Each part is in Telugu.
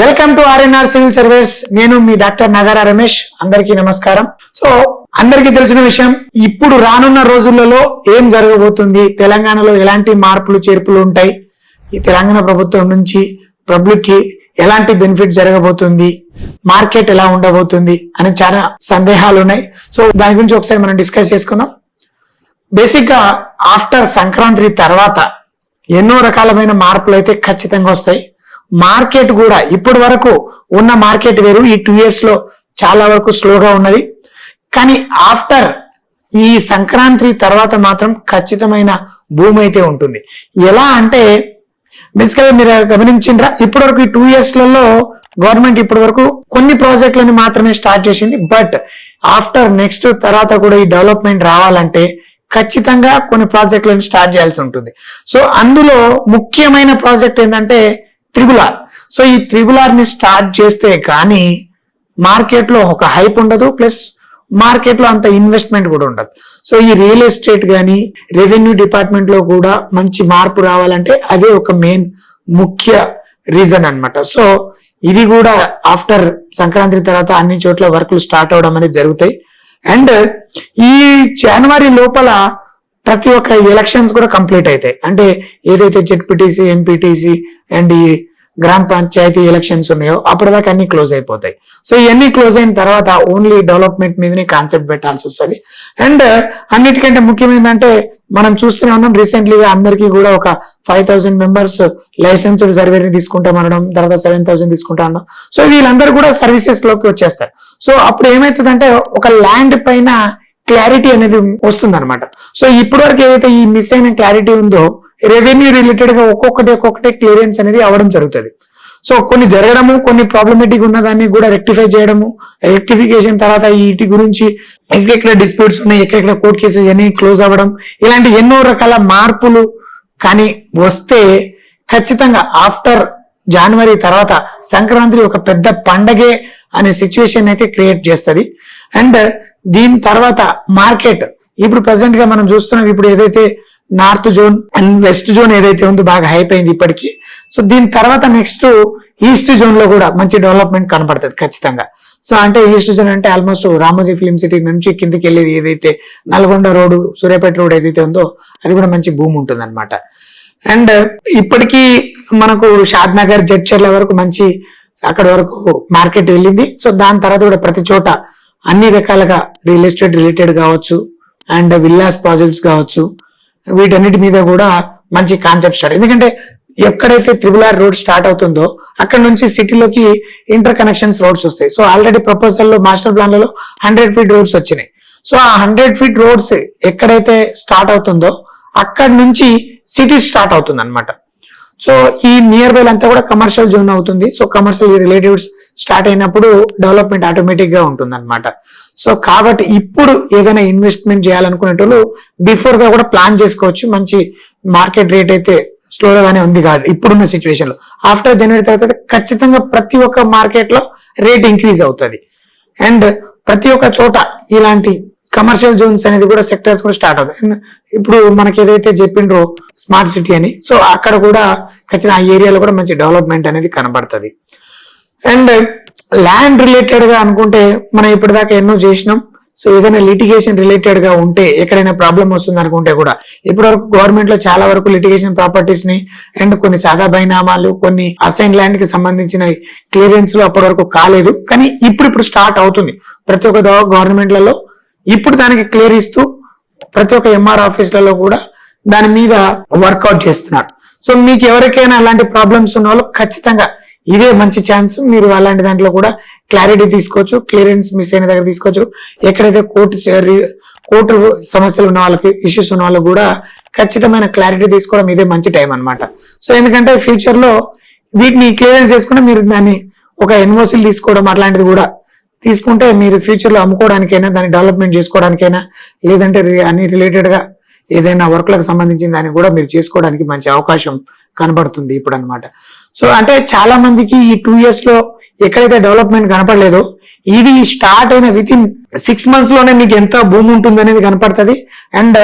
Welcome to RNR civil service నేను మీ డాక్టర్ నగారా రమేష్. అందరికీ నమస్కారం. సో అందరికీ తెలిసిన విషయం ఇప్పుడు రానున్న రోజులలో ఏం జరగబోతుంది? తెలంగాణలో ఎలాంటి మార్పులు చేర్పులు ఉంటాయి? ఈ తెలంగాణ ప్రభుత్వం నుంచి పబ్లిక్కి ఎలాంటి బెనిఫిట్ జరగబోతుంది? మార్కెట్ ఎలా ఉండబోతుంది? అని చాలా సందేహాలు ఉన్నాయి. సో దాని గురించి ఒకసారి మనం డిస్కస్ చేసుకుందాం. బేసిక్గా ఆఫ్టర్ సంక్రాంతి తర్వాత ఎన్నో రకాలమైన మార్పులు అయితే ఖచ్చితంగా వస్తాయి. మార్కెట్ కూడా ఇప్పటి వరకు ఉన్న మార్కెట్ వేరు. ఈ టూ ఇయర్స్లో చాలా వరకు స్లోగా ఉన్నది. కానీ ఆఫ్టర్ ఈ సంక్రాంతి తర్వాత మాత్రం ఖచ్చితమైన భూమి అయితే ఉంటుంది. ఎలా అంటే బేసికల్గా మీరు గమనించిండ్రా ఇప్పటి వరకు ఈ టూ ఇయర్స్లలో గవర్నమెంట్ ఇప్పటి వరకు కొన్ని ప్రాజెక్టులని మాత్రమే స్టార్ట్ చేసింది. బట్ ఆఫ్టర్ నెక్స్ట్ తర్వాత కూడా ఈ డెవలప్మెంట్ రావాలంటే ఖచ్చితంగా కొన్ని ప్రాజెక్టులను స్టార్ట్ చేయాల్సి ఉంటుంది. సో అందులో ముఖ్యమైన ప్రాజెక్ట్ ఏంటంటే త్రిబుల్ ఆర్ సో ఈ త్రిబుల్ ఆర్ని స్టార్ట్ చేస్తే కానీ మార్కెట్లో ఒక హైప్ ఉండదు ప్లస్ మార్కెట్లో అంత ఇన్వెస్ట్మెంట్ కూడా ఉండదు. సో ఈ రియల్ ఎస్టేట్ కానీ రెవెన్యూ డిపార్ట్మెంట్లో కూడా మంచి మార్పు రావాలంటే అదే ఒక మెయిన్ ముఖ్య రీజన్ అన్నమాట. సో ఇది కూడా ఆఫ్టర్ సంక్రాంతి తర్వాత అన్ని చోట్ల వర్క్లు స్టార్ట్ అవడం అనేది జరుగుతాయి. అండ్ ఈ జనవరి లోపల ప్రతి ఒక్క ఎలక్షన్స్ కూడా కంప్లీట్ అవుతాయి. అంటే ఏదైతే జెడ్పీటీసీ ఎంపీటీసీ అండ్ ఈ గ్రామ పంచాయతీ ఎలక్షన్స్ ఉన్నాయో అప్పటిదాకా అన్ని క్లోజ్ అయిపోతాయి. సో ఇవన్నీ క్లోజ్ అయిన తర్వాత ఓన్లీ డెవలప్మెంట్ మీదనే కాన్సెప్ట్ పెట్టాల్సి వస్తుంది. అండ్ అన్నిటికంటే ముఖ్యమైనదంటే మనం చూస్తూనే ఉన్నాం రీసెంట్లీగా అందరికీ కూడా ఒక ఫైవ్ థౌసండ్ మెంబర్స్ లైసెన్స్డ్ సర్వేని తీసుకుంటామనడం తర్వాత సెవెన్ థౌసండ్ తీసుకుంటా అన్నాం సో వీళ్ళందరూ కూడా సర్వీసెస్లోకి వచ్చేస్తారు. సో అప్పుడు ఏమవుతుందంటే ఒక ల్యాండ్ పైన క్లారిటీ అనేది వస్తుంది అనమాట సో ఇప్పటి వరకు ఏదైతే ఈ మిస్ అయిన క్లారిటీ ఉందో రెవెన్యూ రిలేటెడ్గా ఒక్కొక్కటి ఒక్కొక్కటి క్లియరెన్స్ అనేది అవ్వడం జరుగుతుంది. సో కొన్ని జరగడము కొన్ని ప్రాబ్లమేటిక్ ఉన్న దాన్ని కూడా రెక్టిఫై చేయడము రెక్టిఫికేషన్ తర్వాత వీటి గురించి ఎక్కడెక్కడ డిస్ప్యూట్స్ ఉన్నాయి ఎక్కడెక్కడ కోర్ట్ కేసెస్ అన్ని క్లోజ్ అవ్వడం ఇలాంటి ఎన్నో రకాల మార్పులు కానీ వస్తే ఖచ్చితంగా ఆఫ్టర్ జనవరి తర్వాత సంక్రాంతి ఒక పెద్ద పండగే అనే సిచ్యువేషన్ అయితే క్రియేట్ చేస్తుంది. అండ్ దీని తర్వాత మార్కెట్ ఇప్పుడు ప్రజెంట్గా మనం చూస్తున్నాం ఇప్పుడు ఏదైతే north zone and west zone ఏదైతే ఉందో బాగా హైప్ అయింది ఇప్పటికి. సో దీని తర్వాత నెక్స్ట్ ఈస్ట్ జోన్లో కూడా మంచి డెవలప్మెంట్ కనబడుతుంది ఖచ్చితంగా. సో అంటే ఈస్ట్ జోన్ అంటే ఆల్మోస్ట్ రామోజీ ఫిల్మ్ సిటీ నుంచి కిందకి వెళ్ళేది ఏదైతే నల్గొండ రోడ్ సూర్యాపేట రోడ్ ఏదైతే ఉందో అది కూడా మంచి భూమి ఉంటుంది అనమాట అండ్ ఇప్పటికీ మనకు షాద్ నగర్ జడ్చర్ల వరకు మంచి అక్కడ వరకు మార్కెట్ వెళ్ళింది. సో దాని తర్వాత కూడా ప్రతి చోట అన్ని రకాలుగా రియల్ ఎస్టేట్ రిలేటెడ్ కావచ్చు అండ్ విల్లాస్ ప్రాజెక్ట్స్ కావచ్చు వీటన్నిటి మీద కూడా మంచి కాన్సెప్ట్ స్టార్ట్ ఎందుకంటే ఎక్కడైతే త్రిబుల్ ఆర్ రోడ్ స్టార్ట్ అవుతుందో అక్కడ నుంచి సిటీలోకి ఇంటర్ కనెక్షన్స్ రోడ్స్ వస్తాయి సో ఆల్రెడీ ప్రపోజల్లో మాస్టర్ ప్లాన్లలో హండ్రెడ్ ఫీట్ రోడ్స్ వచ్చినాయి. సో ఆ హండ్రెడ్ ఫీట్ రోడ్స్ ఎక్కడైతే స్టార్ట్ అవుతుందో అక్కడ నుంచి సిటీ స్టార్ట్ అవుతుంది అనమాట సో ఈ నియర్ బై అంతా కూడా కమర్షియల్ జోన్ అవుతుంది. సో కమర్షియల్ రిలేటివ్స్ స్టార్ట్ అయినప్పుడు డెవలప్మెంట్ ఆటోమేటిక్గా ఉంటుంది అనమాట సో కాబట్టి ఇప్పుడు ఏదైనా ఇన్వెస్ట్మెంట్ చేయాలనుకునేటోళ్ళు బిఫోర్గా కూడా ప్లాన్ చేసుకోవచ్చు. మంచి మార్కెట్ రేట్ అయితే స్లోగానే ఉంది కాదు ఇప్పుడున్న సిచ్యువేషన్లో ఆఫ్టర్ జనవరి తర్వాత ఖచ్చితంగా ప్రతి ఒక్క మార్కెట్లో రేట్ ఇంక్రీజ్ అవుతుంది. అండ్ ప్రతి ఒక్క చోట ఇలాంటి కమర్షియల్ జోన్స్ అనేది కూడా సెక్టర్స్ కూడా స్టార్ట్ అవుతాయి. ఇప్పుడు మనకి ఏదైతే చెప్పిండ్రో స్మార్ట్ సిటీ అని సో అక్కడ కూడా ఖచ్చితంగా ఆ ఏరియాలో కూడా మంచి డెవలప్మెంట్ అనేది కనబడుతుంది. అండ్ ల్యాండ్ రిలేటెడ్గా అనుకుంటే మనం ఇప్పటిదాకా ఎన్నో చేసినాం. సో ఏదైనా లిటిగేషన్ రిలేటెడ్గా ఉంటే ఎక్కడైనా ప్రాబ్లం వస్తుంది అనుకుంటే కూడా ఇప్పటివరకు గవర్నమెంట్లో చాలా వరకు లిటిగేషన్ ప్రాపర్టీస్ని అండ్ కొన్ని సాదా బైనామాలు కొన్ని అసైన్ ల్యాండ్కి సంబంధించిన క్లియరెన్స్లో అప్పటి వరకు కాలేదు. కానీ ఇప్పుడు ఇప్పుడు స్టార్ట్ అవుతుంది. ప్రతి ఒక్క గవర్నమెంట్లలో ఇప్పుడు దానికి క్లియర్ ఇస్తూ ప్రతి ఒక్క ఎంఆర్ ఆఫీసులలో కూడా దాని మీద వర్కౌట్ చేస్తున్నారు. సో మీకు ఎవరికైనా అలాంటి ప్రాబ్లమ్స్ ఉన్న వాళ్ళు ఖచ్చితంగా ఇదే మంచి ఛాన్స్ మీరు అలాంటి దాంట్లో కూడా క్లారిటీ తీసుకోవచ్చు క్లియరెన్స్ మిస్ అయిన దగ్గర తీసుకోవచ్చు. ఎక్కడైతే కోర్టు కోర్టు సమస్యలు ఉన్న వాళ్ళకి ఇష్యూస్ ఉన్న వాళ్ళకి కూడా ఖచ్చితమైన క్లారిటీ తీసుకోవడం ఇదే మంచి టైం అన్నమాట. సో ఎందుకంటే ఫ్యూచర్లో వీటిని క్లియరెన్స్ చేసుకుంటే మీరు దాన్ని ఒక ఎన్ఓసీలు తీసుకోవడం అట్లాంటిది కూడా తీసుకుంటే మీరు ఫ్యూచర్లో అమ్ముకోవడానికైనా దాన్ని డెవలప్మెంట్ చేసుకోవడానికైనా లేదంటే అన్ని రిలేటెడ్గా ఏదైనా వర్క్లకు సంబంధించిన దాన్ని కూడా మీరు చేసుకోవడానికి మంచి అవకాశం కనబడుతుంది ఇప్పుడు అన్నమాట సో అంటే చాలా మందికి ఈ టూ ఇయర్స్లో ఎక్కడైతే డెవలప్మెంట్ కనపడలేదో ఇది స్టార్ట్ అయిన విత్ ఇన్ సిక్స్ మంత్స్లోనే మీకు ఎంత భూమి ఉంటుంది అనేది కనపడుతుంది. అండ్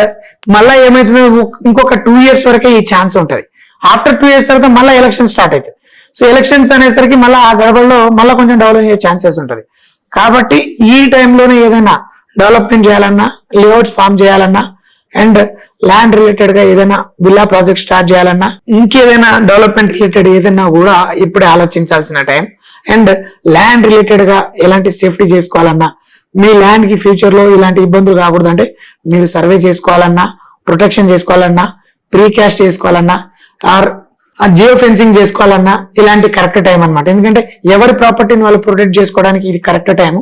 మళ్ళీ ఏమైతుంది? ఇంకొక టూ ఇయర్స్ వరకే ఈ ఛాన్స్ ఉంటుంది. ఆఫ్టర్ టూ ఇయర్స్ తర్వాత మళ్ళీ ఎలక్షన్ స్టార్ట్ అవుతుంది సో ఎలక్షన్స్ అనేసరికి మళ్ళీ ఆ గడపల్లో మళ్ళీ కొంచెం డెవలప్ అయ్యే ఛాన్సెస్ ఉంటుంది. కాబట్టి ఈ టైంలోనే ఏదైనా డెవలప్మెంట్ చేయాలన్నా లేఅవుట్స్ ఫామ్ చేయాలన్నా అండ్ ల్యాండ్ రిలేటెడ్గా ఏదైనా విల్లా ప్రాజెక్ట్ స్టార్ట్ చేయాలన్నా ఇంకేదైనా డెవలప్మెంట్ రిలేటెడ్ ఏదైనా కూడా ఇప్పుడే ఆలోచించాల్సిన టైం. అండ్ ల్యాండ్ రిలేటెడ్గా ఎలాంటి సేఫ్టీ చేసుకోవాలన్నా మీ ల్యాండ్కి ఫ్యూచర్లో ఇలాంటి ఇబ్బందులు రాకూడదు అంటే మీరు సర్వే చేసుకోవాలన్నా ప్రొటెక్షన్ చేసుకోవాలన్నా ప్రీ క్యాష్ చేసుకోవాలన్నా ఆర్ జియో ఫెన్సింగ్ చేసుకోవాలన్నా ఇలాంటి కరెక్ట్ టైం అన్నమాట. ఎందుకంటే ఎవరి ప్రాపర్టీని వాళ్ళు ప్రొటెక్ట్ చేసుకోవడానికి ఇది కరెక్ట్ టైం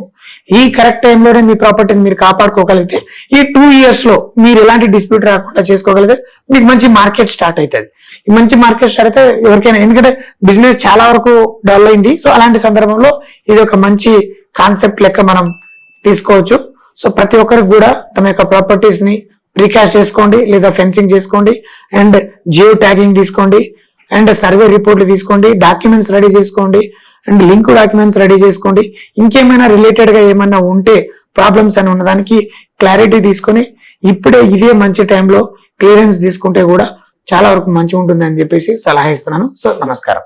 ఈ కరెక్ట్ టైంలోనే మీ ప్రాపర్టీని మీరు కాపాడుకోగలిగితే ఈ టూ ఇయర్స్లో మీరు ఎలాంటి డిస్ప్యూట్ రాకుండా చేసుకోగలిగితే మీకు మంచి మార్కెట్ స్టార్ట్ అవుతుంది ఈ మంచి మార్కెట్ స్టార్ట్ అయితే ఎవరికైనా ఎందుకంటే బిజినెస్ చాలా వరకు డల్ అయింది. సో అలాంటి సందర్భంలో ఇది ఒక మంచి కాన్సెప్ట్ లెక్క మనం తీసుకోవచ్చు. సో ప్రతి ఒక్కరికి కూడా తమ యొక్క ప్రాపర్టీస్ని ప్రీకాస్ట్ చేసుకోండి లేదా ఫెన్సింగ్ చేసుకోండి అండ్ జియో ట్యాగింగ్ తీసుకోండి అండ్ సర్వే రిపోర్ట్లు తీసుకోండి డాక్యుమెంట్స్ రెడీ చేసుకోండి. అండ్ లింక్ డాక్యుమెంట్స్ రెడీ చేసుకోండి. ఇంకేమైనా రిలేటెడ్గా ఏమైనా ఉంటే ప్రాబ్లమ్స్ అని ఉన్నదానికి క్లారిటీ తీసుకొని ఇప్పుడే ఇదే మంచి టైంలో క్లియరెన్స్ తీసుకుంటే కూడా చాలా వరకు మంచిగా ఉంటుంది అని చెప్పేసి సలహా ఇస్తున్నాను. సో నమస్కారం.